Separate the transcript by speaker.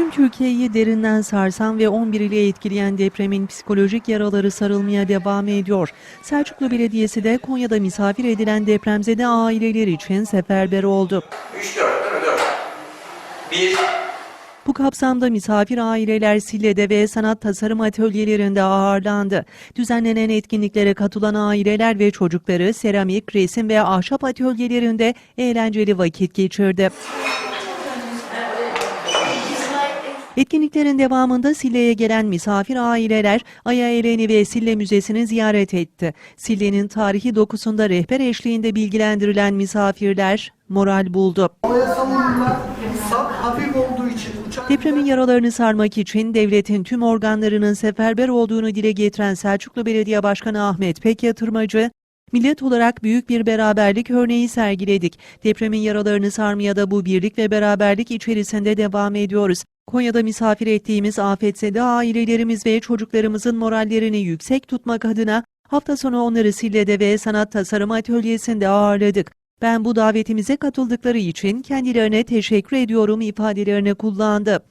Speaker 1: Tüm Türkiye'yi derinden sarsan ve 11 ile etkileyen depremin psikolojik yaraları sarılmaya devam ediyor. Selçuklu Belediyesi de Konya'da misafir edilen depremzede aileler için seferber oldu.
Speaker 2: 3 4 değil mi? 4. 1
Speaker 1: Bu kapsamda misafir aileler Sille'de ve sanat tasarım atölyelerinde ağırlandı. Düzenlenen etkinliklere katılan aileler ve çocukları seramik, resim ve ahşap atölyelerinde eğlenceli vakit geçirdi. Etkinliklerin devamında Sille'ye gelen misafir aileler Aya Eleni ve Sille Müzesi'ni ziyaret etti. Sille'nin tarihi dokusunda rehber eşliğinde bilgilendirilen misafirler moral buldu. Depremin yaralarını sarmak için devletin tüm organlarının seferber olduğunu dile getiren Selçuklu Belediye Başkanı Ahmet Pekyatırmacı, millet olarak büyük bir beraberlik örneği sergiledik. Depremin yaralarını sarmaya da bu birlik ve beraberlik içerisinde devam ediyoruz. Konya'da misafir ettiğimiz afetzede ailelerimiz ve çocuklarımızın morallerini yüksek tutmak adına hafta sonu onları Sille'de ve Sanat Tasarım Atölyesi'nde ağırladık. Ben bu davetimize katıldıkları için kendilerine teşekkür ediyorum ifadelerini kullandı.